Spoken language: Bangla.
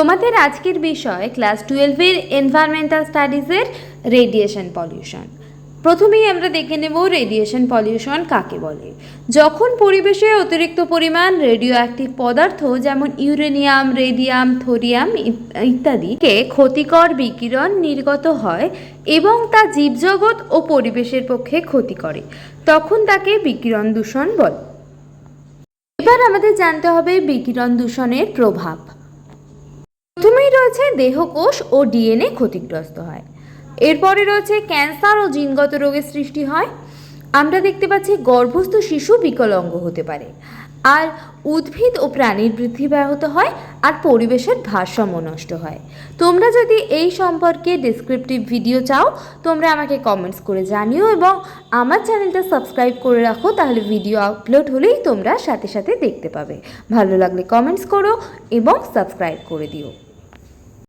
তোমাদের আজকের বিষয় ক্লাস টুয়েলভের এনভায়রনমেন্টাল স্টাডিজের রেডিয়েশন পলিউশন প্রথমেই আমরা দেখে নেব রেডিয়েশন পলিউশন কাকে বলে। যখন পরিবেশে অতিরিক্ত পরিমাণ রেডিও অ্যাক্টিভ পদার্থ যেমন ইউরেনিয়াম রেডিয়াম থোরিয়াম ইত্যাদিকে ক্ষতিকর বিকিরণ নির্গত হয় এবং তা জীবজগৎ ও পরিবেশের পক্ষে ক্ষতি করে, তখন তাকে বিকিরণ দূষণ বলে। এবার আমাদের জানতে হবে বিকিরণ দূষণের প্রভাব। রয়েছে দেহকোষ ও ডিএনএ ক্ষতিগ্রস্ত হয়। এরপরে রয়েছে ক্যান্সার ও জিনগত রোগের সৃষ্টি হয়। আমরা দেখতে পাচ্ছি গর্ভস্থ শিশু বিকলাঙ্গ হতে পারে। আর উদ্ভিদ ও প্রাণীর বৃদ্ধি ব্যাহত হয় আর পরিবেশের ভারসাম্য নষ্ট হয়। তোমরা যদি এই সম্পর্কে ডেসক্রিপটিভ ভিডিও চাও, তোমরা আমাকে কমেন্টস করে জানিও এবং আমার চ্যানেলটা সাবস্ক্রাইব করে রাখো, তাহলে ভিডিও আপলোড হলেই তোমরা সাথে সাথে দেখতে পাবে। ভালো লাগলে কমেন্টস করো এবং সাবস্ক্রাইব করে দিও।